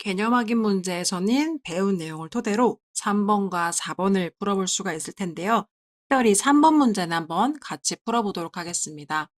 개념 확인 문제에서는 배운 내용을 토대로 3번과 4번을 풀어볼 수가 있을 텐데요. 특별히 3번 문제는 한번 같이 풀어보도록 하겠습니다.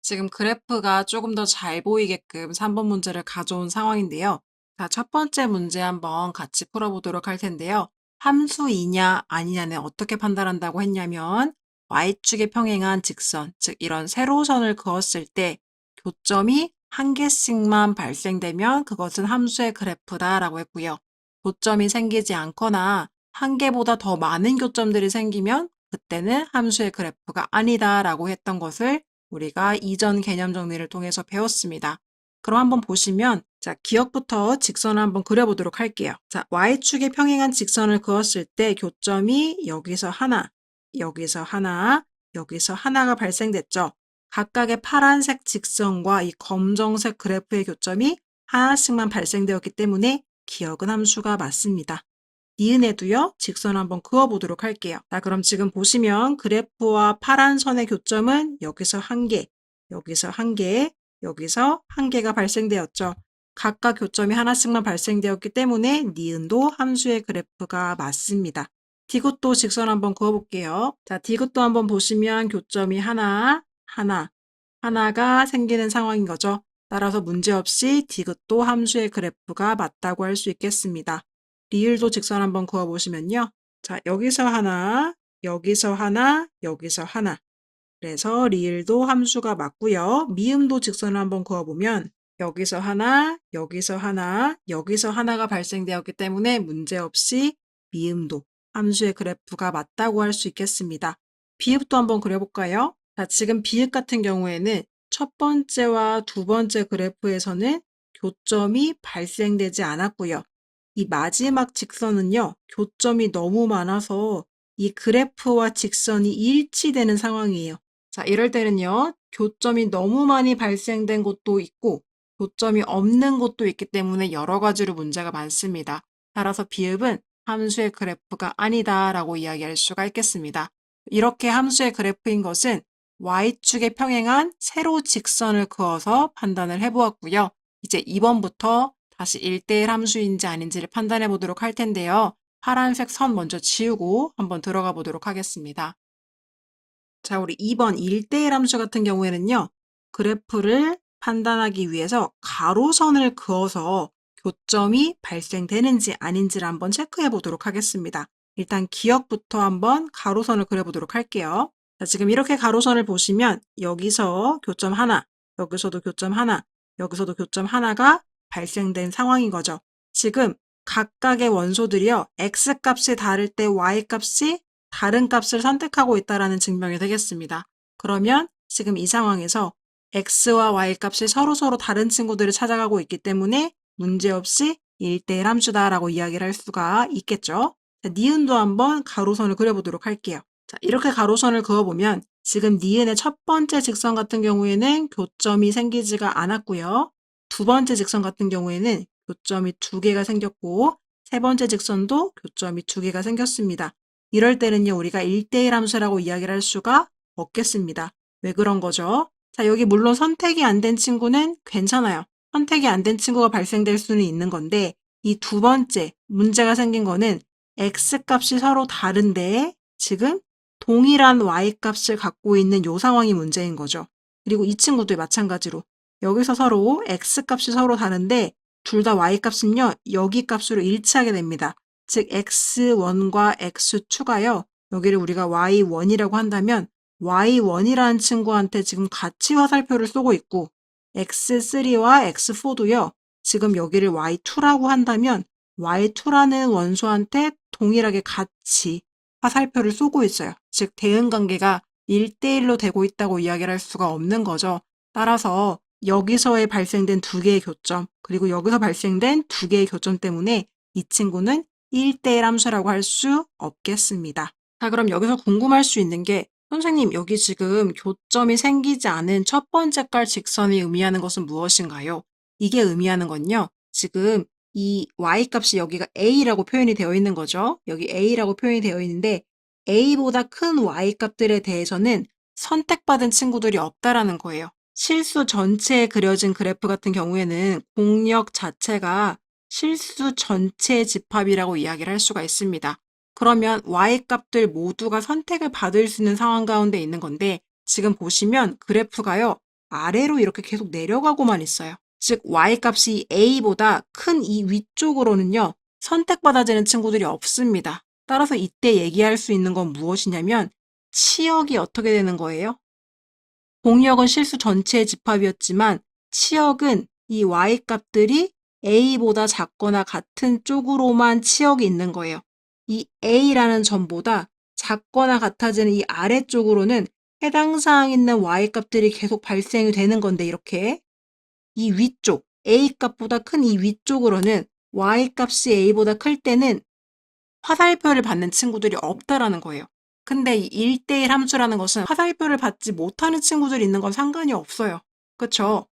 지금 그래프가 조금 더 잘 보이게끔 3번 문제를 가져온 상황인데요. 자, 첫 번째 문제 한번 같이 풀어보도록 할 텐데요. 함수이냐 아니냐는 어떻게 판단한다고 했냐면 y축에 평행한 직선, 즉 이런 세로선을 그었을 때 교점이 한 개씩만 발생되면 그것은 함수의 그래프다라고 했고요. 교점이 생기지 않거나 한 개보다 더 많은 교점들이 생기면 그때는 함수의 그래프가 아니다라고 했던 것을 우리가 이전 개념 정리를 통해서 배웠습니다. 그럼 한번 보시면 자, 기억부터 직선을 한번 그려보도록 할게요. 자, y축에 평행한 직선을 그었을 때 교점이 여기서 하나, 여기서 하나, 여기서 하나가 발생됐죠. 각각의 파란색 직선과 이 검정색 그래프의 교점이 하나씩만 발생되었기 때문에 기억은 함수가 맞습니다. 니은에도요, 직선 한번 그어보도록 할게요. 자, 그럼 지금 보시면 그래프와 파란 선의 교점은 여기서 한 개, 여기서 한 개, 여기서 한 개가 발생되었죠. 각각 교점이 하나씩만 발생되었기 때문에 니은도 함수의 그래프가 맞습니다. 디귿도 직선 한번 그어볼게요. 자, 디귿도 한번 보시면 교점이 하나, 하나, 하나가 생기는 상황인 거죠. 따라서 문제없이 디귿도 함수의 그래프가 맞다고 할 수 있겠습니다. 리을도 직선 한번 그어보시면요. 자, 여기서 하나, 여기서 하나, 여기서 하나. 그래서 리을도 함수가 맞고요. 미음도 직선을 한번 그어보면 여기서 하나, 여기서 하나, 여기서 하나가 발생되었기 때문에 문제없이 미음도 함수의 그래프가 맞다고 할 수 있겠습니다. 비읍도 한번 그려볼까요? 자, 지금 비읍 같은 경우에는 첫 번째와 두 번째 그래프에서는 교점이 발생되지 않았고요. 이 마지막 직선은요, 교점이 너무 많아서 이 그래프와 직선이 일치되는 상황이에요. 자, 이럴 때는요, 교점이 너무 많이 발생된 곳도 있고, 교점이 없는 곳도 있기 때문에 여러 가지로 문제가 많습니다. 따라서 비읍은 함수의 그래프가 아니다라고 이야기할 수가 있겠습니다. 이렇게 함수의 그래프인 것은 y축에 평행한 세로 직선을 그어서 판단을 해보았고요. 이제 2번부터 다시 1대1 함수인지 아닌지를 판단해 보도록 할 텐데요. 파란색 선 먼저 지우고 한번 들어가 보도록 하겠습니다. 자, 우리 2번 1대1 함수 같은 경우에는요. 그래프를 판단하기 위해서 가로선을 그어서 교점이 발생되는지 아닌지를 한번 체크해 보도록 하겠습니다. 일단 기억부터 한번 가로선을 그려보도록 할게요. 자, 지금 이렇게 가로선을 보시면 여기서 교점 하나, 여기서도 교점 하나, 여기서도 교점 하나가 발생된 상황인 거죠. 지금 각각의 원소들이요. x값이 다를 때 y값이 다른 값을 선택하고 있다라는 증명이 되겠습니다. 그러면 지금 이 상황에서 x와 y 값이 서로서로 다른 친구들을 찾아가고 있기 때문에 문제없이 1대1 함수다라고 이야기를 할 수가 있겠죠. 자, 니은도 한번 가로선을 그려보도록 할게요. 자, 이렇게 가로선을 그어보면 지금 니은의 첫 번째 직선 같은 경우에는 교점이 생기지가 않았고요. 두 번째 직선 같은 경우에는 교점이 두 개가 생겼고 세 번째 직선도 교점이 두 개가 생겼습니다. 이럴 때는요, 우리가 1대1 함수라고 이야기를 할 수가 없겠습니다. 왜 그런 거죠? 자, 여기 물론 선택이 안 된 친구는 괜찮아요. 선택이 안 된 친구가 발생될 수는 있는 건데 이 두 번째 문제가 생긴 거는 x값이 서로 다른데 지금 동일한 y값을 갖고 있는 요 상황이 문제인 거죠. 그리고 이 친구도 마찬가지로 여기서 서로 x값이 서로 다른데 둘 다 y값은요. 여기 값으로 일치하게 됩니다. 즉 x1과 x2가요. 여기를 우리가 y1이라고 한다면 y1이라는 친구한테 지금 같이 화살표를 쏘고 있고 x3와 x4도요. 지금 여기를 y2라고 한다면 y2라는 원소한테 동일하게 같이 화살표를 쏘고 있어요. 즉 대응 관계가 1대1로 되고 있다고 이야기를 할 수가 없는 거죠. 따라서 여기서의 발생된 두 개의 교점, 그리고 여기서 발생된 두 개의 교점 때문에 이 친구는 1대1 함수라고 할 수 없겠습니다. 자, 그럼 여기서 궁금할 수 있는 게 선생님, 여기 지금 교점이 생기지 않은 첫 번째 깔 직선이 의미하는 것은 무엇인가요? 이게 의미하는 건요. 지금 이 y값이 여기가 a라고 표현이 되어 있는 거죠. 여기 a라고 표현이 되어 있는데 a보다 큰 y값들에 대해서는 선택받은 친구들이 없다라는 거예요. 실수 전체에 그려진 그래프 같은 경우에는 공력 자체가 실수 전체 집합이라고 이야기를 할 수가 있습니다. 그러면 y 값들 모두가 선택을 받을 수 있는 상황 가운데 있는 건데 지금 보시면 그래프가요. 아래로 이렇게 계속 내려가고만 있어요. 즉 y 값이 a보다 큰 이 위쪽으로는요. 선택받아지는 친구들이 없습니다. 따라서 이때 얘기할 수 있는 건 무엇이냐면 치역이 어떻게 되는 거예요? 공역은 실수 전체의 집합이었지만 치역은 이 y 값들이 a보다 작거나 같은 쪽으로만 치역이 있는 거예요. 이 a라는 점보다 작거나 같아지는 이 아래쪽으로는 해당 사항 있는 y 값들이 계속 발생이 되는 건데 이렇게 이 위쪽 a 값보다 큰 이 위쪽으로는 y 값이 a보다 클 때는 화살표를 받는 친구들이 없다라는 거예요. 근데 이 1대1 함수라는 것은 화살표를 받지 못하는 친구들이 있는 건 상관이 없어요. 그쵸?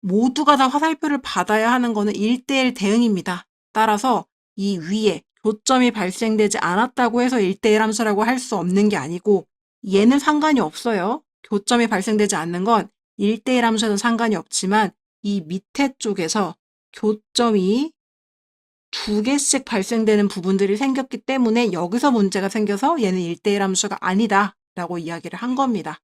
모두가 다 화살표를 받아야 하는 거는 1대1 대응입니다. 따라서 이 위에 교점이 발생되지 않았다고 해서 1대1 함수라고 할 수 없는 게 아니고 얘는 상관이 없어요. 교점이 발생되지 않는 건 1대1 함수에는 상관이 없지만 이 밑에 쪽에서 교점이 두 개씩 발생되는 부분들이 생겼기 때문에 여기서 문제가 생겨서 얘는 1대1 함수가 아니다 라고 이야기를 한 겁니다.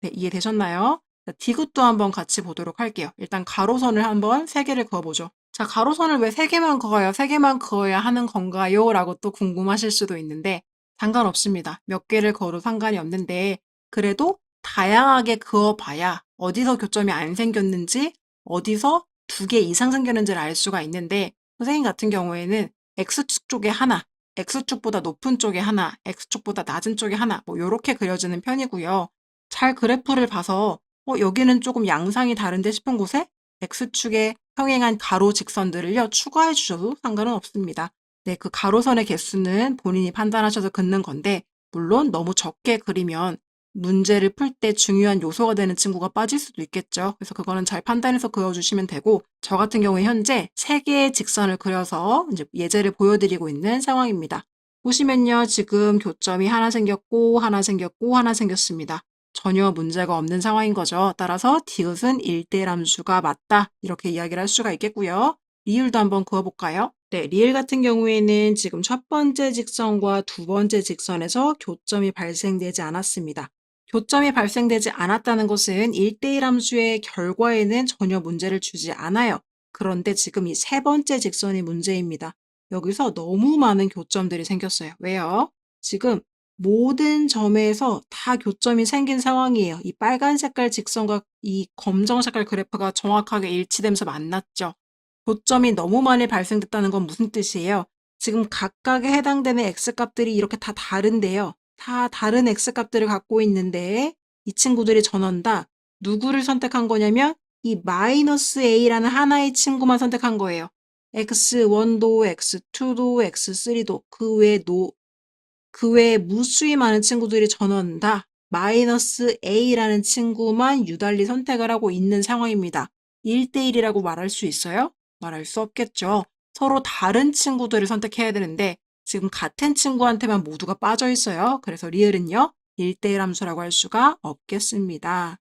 네, 이해되셨나요? 자, 디귿도 한번 같이 보도록 할게요. 일단 가로선을 한번 세 개를 그어보죠. 자, 가로선을 왜세 개만 그어요? 세 개만 그어야 하는 건가요? 라고 또 궁금하실 수도 있는데 상관없습니다. 몇 개를 그어도 상관이 없는데 그래도 다양하게 그어봐야 어디서 교점이 안 생겼는지 어디서 두 개 이상 생겼는지를 알 수가 있는데 선생님 같은 경우에는 X축 쪽에 하나, X축보다 높은 쪽에 하나, X축보다 낮은 쪽에 하나 뭐 이렇게 그려지는 편이고요. 잘 그래프를 봐서 어, 여기는 조금 양상이 다른데 싶은 곳에 X축에 평행한 가로 직선들을요, 추가해 주셔도 상관은 없습니다. 네, 그 가로선의 개수는 본인이 판단하셔서 긋는 건데, 물론 너무 적게 그리면 문제를 풀 때 중요한 요소가 되는 친구가 빠질 수도 있겠죠. 그래서 그거는 잘 판단해서 그려주시면 되고, 저 같은 경우에 현재 세 개의 직선을 그려서 이제 예제를 보여드리고 있는 상황입니다. 보시면요, 지금 교점이 하나 생겼고, 하나 생겼고, 하나 생겼습니다. 전혀 문제가 없는 상황인 거죠. 따라서 디귿은 1대1 함수가 맞다. 이렇게 이야기를 할 수가 있겠고요. 리을도 한번 그어볼까요? 네, 리을 같은 경우에는 지금 첫 번째 직선과 두 번째 직선에서 교점이 발생되지 않았습니다. 교점이 발생되지 않았다는 것은 1대1 함수의 결과에는 전혀 문제를 주지 않아요. 그런데 지금 이 세 번째 직선이 문제입니다. 여기서 너무 많은 교점들이 생겼어요. 왜요? 지금 모든 점에서 다 교점이 생긴 상황이에요. 이 빨간 색깔 직선과 이 검정 색깔 그래프가 정확하게 일치되면서 만났죠. 교점이 너무 많이 발생됐다는 건 무슨 뜻이에요? 지금 각각에 해당되는 x값들이 이렇게 다 다른데요. 다 다른 x값들을 갖고 있는데 이 친구들이 전원 다 누구를 선택한 거냐면 이 마이너스 a라는 하나의 친구만 선택한 거예요. x1도, x2도, x3도 그 외에 노, 그 외에 무수히 많은 친구들이 전원 다 마이너스 a라는 친구만 유달리 선택을 하고 있는 상황입니다. 1대1이라고 말할 수 있어요? 말할 수 없겠죠. 서로 다른 친구들을 선택해야 되는데 지금 같은 친구한테만 모두가 빠져 있어요. 그래서 리을은요. 1대1 함수라고 할 수가 없겠습니다.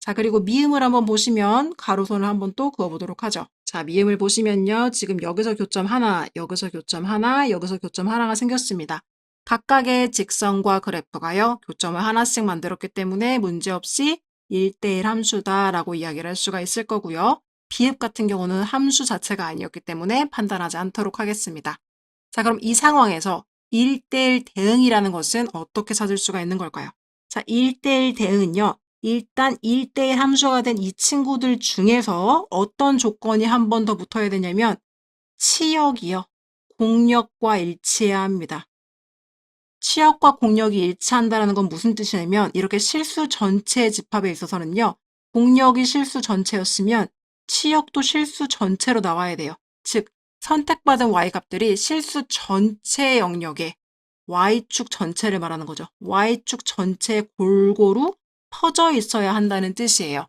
자, 그리고 미음을 한번 보시면 가로선을 한번 또 그어보도록 하죠. 자, 미음을 보시면요. 지금 여기서 교점 하나, 여기서 교점 하나, 여기서 교점 하나가 생겼습니다. 각각의 직선과 그래프가요. 교점을 하나씩 만들었기 때문에 문제없이 1대1 함수다라고 이야기를 할 수가 있을 거고요. 비읍 같은 경우는 함수 자체가 아니었기 때문에 판단하지 않도록 하겠습니다. 자, 그럼 이 상황에서 1대1 대응이라는 것은 어떻게 찾을 수가 있는 걸까요? 자, 1대1 대응은요. 일단 1대1 함수가 된 이 친구들 중에서 어떤 조건이 한 번 더 붙어야 되냐면 치역이요. 공역과 일치해야 합니다. 치역과 공역이 일치한다는 건 무슨 뜻이냐면 이렇게 실수 전체 집합에 있어서는요. 공역이 실수 전체였으면 치역도 실수 전체로 나와야 돼요. 즉 선택받은 y값들이 실수 전체 영역에 y축 전체를 말하는 거죠. y축 전체에 골고루 퍼져 있어야 한다는 뜻이에요.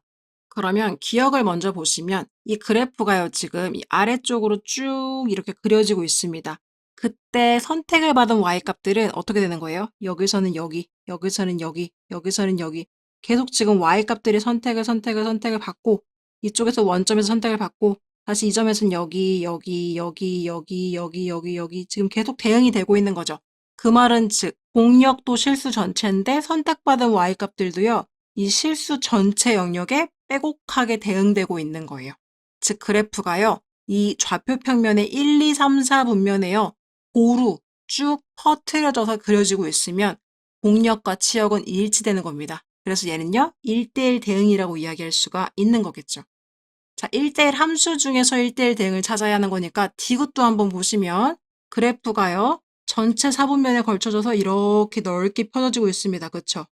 그러면 기억을 먼저 보시면 이 그래프가요, 지금 이 아래쪽으로 쭉 이렇게 그려지고 있습니다. 그때 선택을 받은 y값들은 어떻게 되는 거예요? 여기서는 여기, 여기서는 여기, 여기서는 여기. 계속 지금 y값들이 선택을, 선택을, 선택을 받고 이쪽에서 원점에서 선택을 받고 다시 이 점에서는 여기, 여기, 여기, 여기, 여기, 여기, 여기 지금 계속 대응이 되고 있는 거죠. 그 말은 즉 공력도 실수 전체인데 선택받은 y값들도요. 이 실수 전체 영역에 빼곡하게 대응되고 있는 거예요. 즉 그래프가요. 이 좌표 평면의 1, 2, 3, 4 분면에요. 고루 쭉 퍼트려져서 그려지고 있으면 공력과 치역은 일치되는 겁니다. 그래서 얘는요. 1대1 대응이라고 이야기할 수가 있는 거겠죠. 자, 1대1 함수 중에서 1대1 대응을 찾아야 하는 거니까 디귿도 한번 보시면 그래프가요. 전체 사분면에 걸쳐져서 이렇게 넓게 펴져지고 있습니다. 그쵸?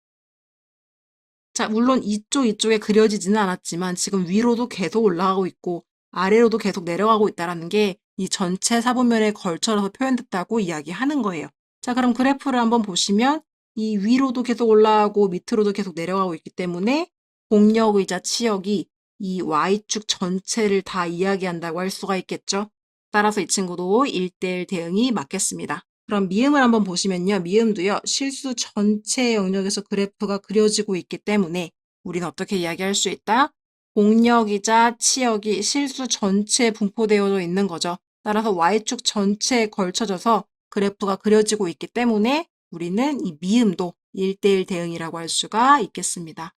자, 물론 이쪽 이쪽에 그려지지는 않았지만 지금 위로도 계속 올라가고 있고 아래로도 계속 내려가고 있다는 게 이 전체 사분면에 걸쳐서 표현됐다고 이야기하는 거예요. 자, 그럼 그래프를 한번 보시면 이 위로도 계속 올라가고 밑으로도 계속 내려가고 있기 때문에 공력의자 치역이 이 Y축 전체를 다 이야기한다고 할 수가 있겠죠. 따라서 이 친구도 1대1 대응이 맞겠습니다. 그럼 미음을 한번 보시면요. 미음도요. 실수 전체 영역에서 그래프가 그려지고 있기 때문에 우리는 어떻게 이야기할 수 있다? 공력이자 치역이 실수 전체에 분포되어 있는 거죠. 따라서 Y축 전체에 걸쳐져서 그래프가 그려지고 있기 때문에 우리는 이 미음도 1대1 대응이라고 할 수가 있겠습니다.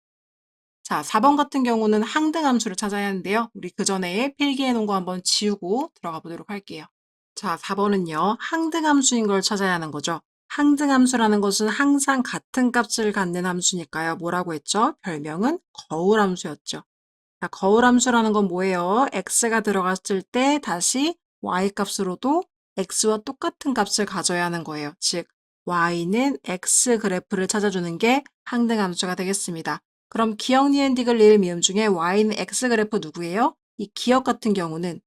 자, 4번 같은 경우는 항등 함수를 찾아야 하는데요. 우리 그 전에 필기해 놓은 거 한번 지우고 들어가 보도록 할게요. 자, 4번은요. 항등 함수인 걸 찾아야 하는 거죠. 항등 함수라는 것은 항상 같은 값을 갖는 함수니까요. 뭐라고 했죠? 별명은 거울 함수였죠. 자, 거울 함수라는 건 뭐예요? x가 들어갔을 때 다시 y 값으로도 x와 똑같은 값을 가져야 하는 거예요. 즉, y는 x 그래프를 찾아주는 게 항등 함수가 되겠습니다. 그럼 니은, 디귿, 리을, 미음 중에 y는 x 그래프 누구예요? 이 기억 같은 경우는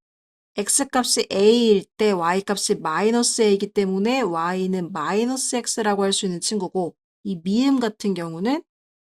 x값이 a일 때 y값이 마이너스 a이기 때문에 y는 마이너스 x라고 할 수 있는 친구고 이 미음 같은 경우는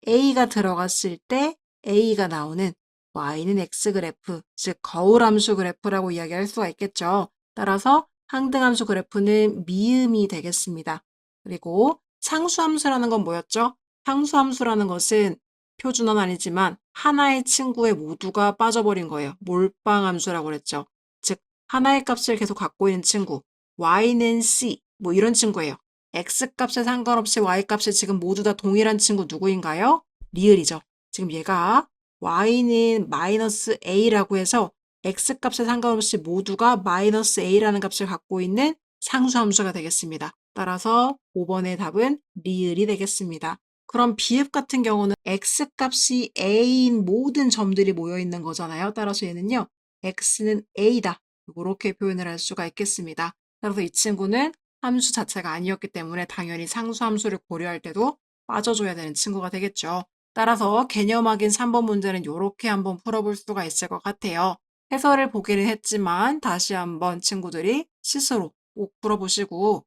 a가 들어갔을 때 a가 나오는 y는 x 그래프, 즉 거울함수 그래프라고 이야기할 수가 있겠죠. 따라서 항등함수 그래프는 미음이 되겠습니다. 그리고 상수함수라는 건 뭐였죠? 상수함수라는 것은 표준어는 아니지만 하나의 친구의 모두가 빠져버린 거예요. 몰빵함수라고 그랬죠. 즉 하나의 값을 계속 갖고 있는 친구 y는 c 뭐 이런 친구예요. x 값에 상관없이 y 값이 지금 모두 다 동일한 친구 누구인가요? 리을이죠. 지금 얘가 y는 마이너스 a라고 해서 x 값에 상관없이 모두가 마이너스 a라는 값을 갖고 있는 상수함수가 되겠습니다. 따라서 5번의 답은 리을이 되겠습니다. 그럼 비읍 같은 경우는 x 값이 a인 모든 점들이 모여 있는 거잖아요. 따라서 얘는요. x는 a다. 이렇게 표현을 할 수가 있겠습니다. 따라서 이 친구는 함수 자체가 아니었기 때문에 당연히 상수 함수를 고려할 때도 빠져줘야 되는 친구가 되겠죠. 따라서 개념 확인 3번 문제는 이렇게 한번 풀어볼 수가 있을 것 같아요. 해설을 보기는 했지만 다시 한번 친구들이 스스로 꼭 풀어보시고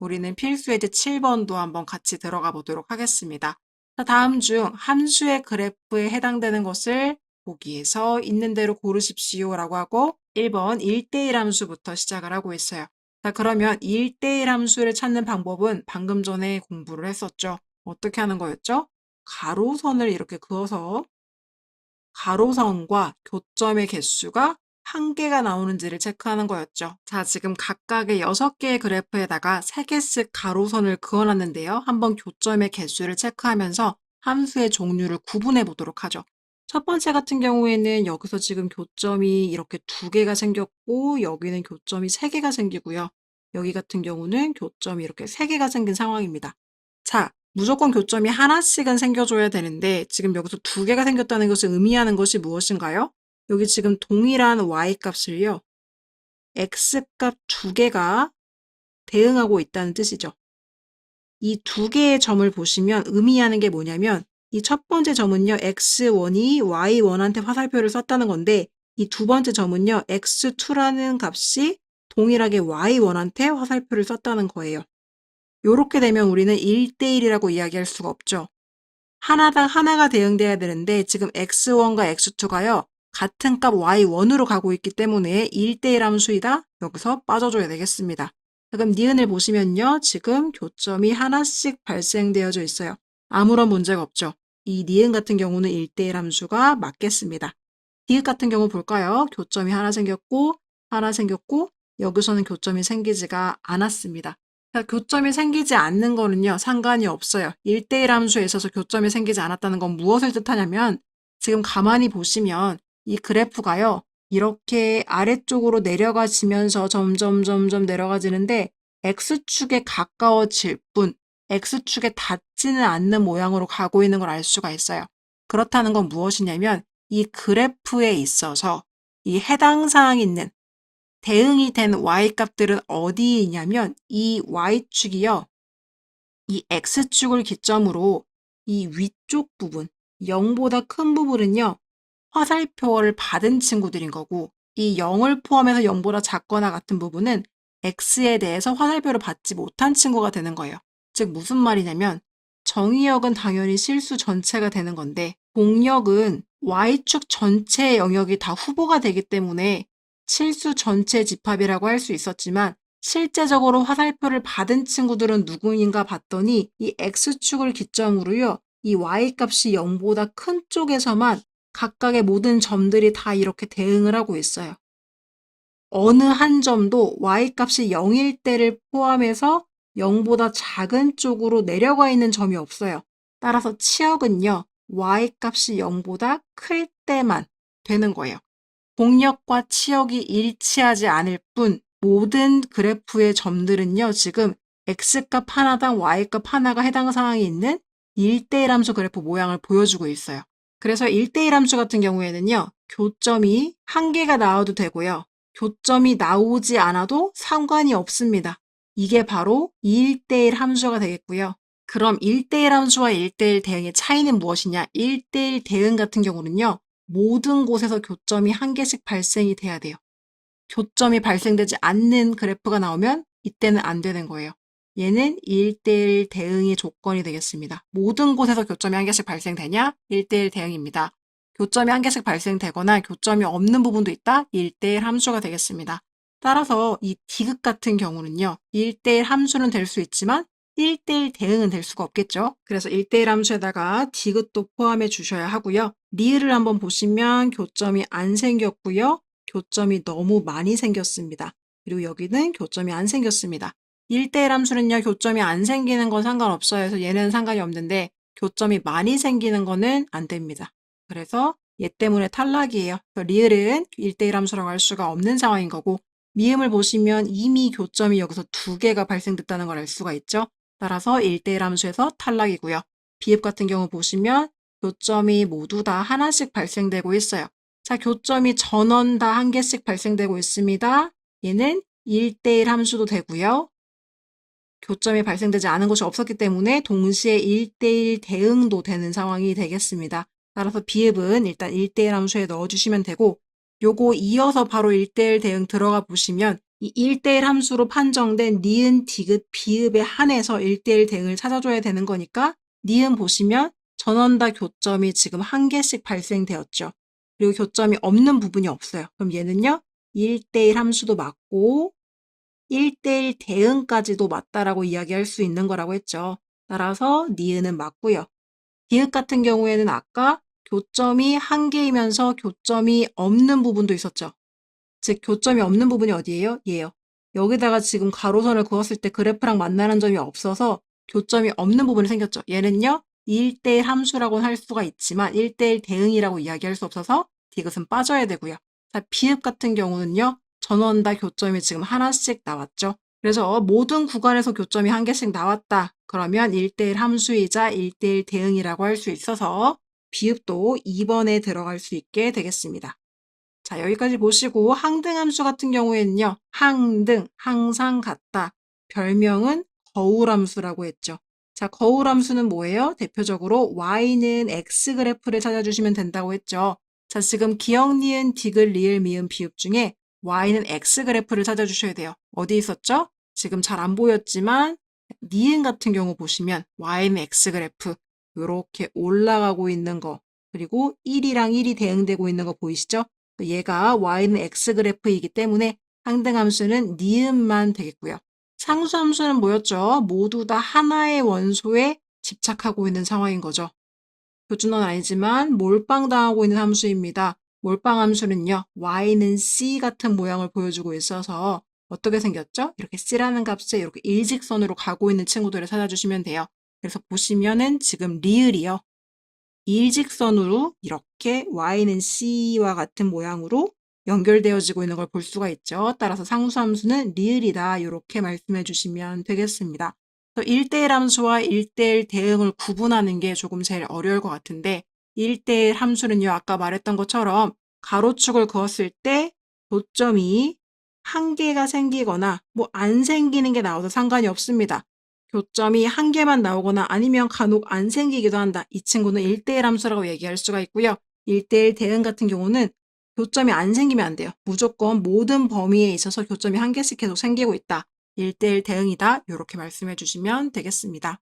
우리는 필수예제 7번도 한번 같이 들어가 보도록 하겠습니다. 자, 다음 중 함수의 그래프에 해당되는 것을 보기에서 있는 대로 고르십시오 라고 하고 1번 1대1 함수부터 시작을 하고 있어요. 자, 그러면 1대1 함수를 찾는 방법은 방금 전에 공부를 했었죠. 어떻게 하는 거였죠? 가로선을 이렇게 그어서 가로선과 교점의 개수가 한 개가 나오는지를 체크하는 거였죠. 자, 지금 각각의 6개의 그래프에다가 3개씩 가로선을 그어놨는데요. 한번 교점의 개수를 체크하면서 함수의 종류를 구분해 보도록 하죠. 첫 번째 같은 경우에는 여기서 지금 교점이 이렇게 두 개가 생겼고 여기는 교점이 세 개가 생기고요. 여기 같은 경우는 교점이 이렇게 세 개가 생긴 상황입니다. 자, 무조건 교점이 하나씩은 생겨줘야 되는데 지금 여기서 두 개가 생겼다는 것을 의미하는 것이 무엇인가요? 여기 지금 동일한 y값을요. x값 두 개가 대응하고 있다는 뜻이죠. 이 두 개의 점을 보시면 의미하는 게 뭐냐면 이 첫 번째 점은요. x1이 y1한테 화살표를 썼다는 건데 이 두 번째 점은요. x2라는 값이 동일하게 y1한테 화살표를 썼다는 거예요. 요렇게 되면 우리는 1대1이라고 이야기할 수가 없죠. 하나당 하나가 대응돼야 되는데 지금 x1과 x2가요. 같은 값 y1으로 가고 있기 때문에 1대1 함수이다. 여기서 빠져줘야 되겠습니다. 그럼 니은을 보시면요. 지금 교점이 하나씩 발생되어져 있어요. 아무런 문제가 없죠. 이 니은 같은 경우는 1대1 함수가 맞겠습니다. 디귿 같은 경우 볼까요? 교점이 하나 생겼고, 하나 생겼고, 여기서는 교점이 생기지가 않았습니다. 자, 교점이 생기지 않는 거는요, 상관이 없어요. 1대1 함수에 있어서 교점이 생기지 않았다는 건 무엇을 뜻하냐면, 지금 가만히 보시면 이 그래프가요, 이렇게 아래쪽으로 내려가지면서 점점 점점 내려가지는데, X축에 가까워질 뿐, X축에 닿지는 않는 모양으로 가고 있는 걸 알 수가 있어요. 그렇다는 건 무엇이냐면, 이 그래프에 있어서 이 해당 사항 있는 대응이 된 y값들은 어디에 있냐면 이 y축이요. 이 x축을 기점으로 이 위쪽 부분, 0보다 큰 부분은요. 화살표를 받은 친구들인 거고 이 0을 포함해서 0보다 작거나 같은 부분은 x에 대해서 화살표를 받지 못한 친구가 되는 거예요. 즉 무슨 말이냐면 정의역은 당연히 실수 전체가 되는 건데 공역은 y축 전체의 영역이 다 후보가 되기 때문에 실수 전체 집합이라고 할 수 있었지만 실제적으로 화살표를 받은 친구들은 누구인가 봤더니 이 x축을 기점으로요. 이 y값이 0보다 큰 쪽에서만 각각의 모든 점들이 다 이렇게 대응을 하고 있어요. 어느 한 점도 y값이 0일 때를 포함해서 0보다 작은 쪽으로 내려가 있는 점이 없어요. 따라서 치역은요. y값이 0보다 클 때만 되는 거예요. 공역과 치역이 일치하지 않을 뿐 모든 그래프의 점들은요. 지금 x값 하나당 y값 하나가 해당 사항이 있는 1대1 함수 그래프 모양을 보여주고 있어요. 그래서 1대1 함수 같은 경우에는요. 교점이 한 개가 나와도 되고요. 교점이 나오지 않아도 상관이 없습니다. 이게 바로 1대1 함수가 되겠고요. 그럼 1대1 함수와 1대1 대응의 차이는 무엇이냐? 1대1 대응 같은 경우는요. 모든 곳에서 교점이 한 개씩 발생이 돼야 돼요. 교점이 발생되지 않는 그래프가 나오면 이때는 안 되는 거예요. 얘는 1대1 대응의 조건이 되겠습니다. 모든 곳에서 교점이 한 개씩 발생되냐? 1대1 대응입니다. 교점이 한 개씩 발생되거나 교점이 없는 부분도 있다? 1대1 함수가 되겠습니다. 따라서 이 디귿 같은 경우는요. 1대1 함수는 될 수 있지만 1대1 대응은 될 수가 없겠죠. 그래서 1대1 함수에다가 디귿도 포함해 주셔야 하고요. 리을을 한번 보시면 교점이 안 생겼고요. 교점이 너무 많이 생겼습니다. 그리고 여기는 교점이 안 생겼습니다. 1대1 함수는요. 교점이 안 생기는 건 상관없어요. 그래서 얘는 상관이 없는데 교점이 많이 생기는 거는 안 됩니다. 그래서 얘 때문에 탈락이에요. 리을은 1대1 함수라고 할 수가 없는 상황인 거고 미음을 보시면 이미 교점이 여기서 두 개가 발생됐다는 걸 알 수가 있죠. 따라서 1대1 함수에서 탈락이고요. 비읍 같은 경우 보시면 교점이 모두 다 하나씩 발생되고 있어요. 자, 교점이 전원 다 한 개씩 발생되고 있습니다. 얘는 1대1 함수도 되고요. 교점이 발생되지 않은 것이 없었기 때문에 동시에 1대1 대응도 되는 상황이 되겠습니다. 따라서 비읍은 일단 1대1 함수에 넣어주시면 되고 요거 이어서 바로 1대1 대응 들어가 보시면 이 1대1 함수로 판정된 니은, 디귿, 비읍에 한해서 1대1 대응을 찾아줘야 되는 거니까 니은 보시면 전원 다 교점이 지금 한 개씩 발생되었죠. 그리고 교점이 없는 부분이 없어요. 그럼 얘는요. 1대1 함수도 맞고 1대1 대응까지도 맞다라고 이야기할 수 있는 거라고 했죠. 따라서 니은은 맞고요. 디귿 같은 경우에는 아까 교점이 한 개이면서 교점이 없는 부분도 있었죠. 즉 교점이 없는 부분이 어디예요? 얘요. 여기다가 지금 가로선을 그었을 때 그래프랑 만나는 점이 없어서 교점이 없는 부분이 생겼죠. 얘는요. 1대1 함수라고는 할 수가 있지만 1대1 대응이라고 이야기할 수 없어서 디귿은 빠져야 되고요. 자, 비읍 같은 경우는요. 전원 다 교점이 지금 하나씩 나왔죠. 그래서 모든 구간에서 교점이 한 개씩 나왔다. 그러면 1대1 함수이자 1대1 대응이라고 할 수 있어서 비읍도 2번에 들어갈 수 있게 되겠습니다. 자, 여기까지 보시고 항등 함수 같은 경우에는요. 항등, 항상 같다. 별명은 거울 함수라고 했죠. 자, 거울 함수는 뭐예요? 대표적으로 y는 x 그래프를 찾아주시면 된다고 했죠. 자, 지금 기억, 니은, 디귿, 리을, 미음, 비읍 중에 y는 x 그래프를 찾아주셔야 돼요. 어디 있었죠? 지금 잘 안 보였지만 니은 같은 경우 보시면 y는 x 그래프 이렇게 올라가고 있는 거 그리고 1이랑 1이 대응되고 있는 거 보이시죠? 얘가 y는 x 그래프이기 때문에 상등함수는 니은만 되겠고요. 상수함수는 뭐였죠? 모두 다 하나의 원소에 집착하고 있는 상황인 거죠. 표준어는 아니지만 몰빵당하고 있는 함수입니다. 몰빵 함수는요, y는 c 같은 모양을 보여주고 있어서 어떻게 생겼죠? 이렇게 c라는 값에 이렇게 일직선으로 가고 있는 친구들을 찾아주시면 돼요. 그래서 보시면은 지금 리을이요. 일직선으로 이렇게 y는 c와 같은 모양으로 연결되어지고 있는 걸 볼 수가 있죠. 따라서 상수함수는 리을이다. 이렇게 말씀해 주시면 되겠습니다. 1대1 함수와 1대1 대응을 구분하는 게 조금 제일 어려울 것 같은데 1대1 함수는요. 아까 말했던 것처럼 가로축을 그었을 때 교점이 한 개가 생기거나 뭐 안 생기는 게 나와도 상관이 없습니다. 교점이 한 개만 나오거나 아니면 간혹 안 생기기도 한다. 이 친구는 1대1 함수라고 얘기할 수가 있고요. 1대1 대응 같은 경우는 교점이 안 생기면 안 돼요. 무조건 모든 범위에 있어서 교점이 한 개씩 계속 생기고 있다. 1대1 대응이다. 이렇게 말씀해 주시면 되겠습니다.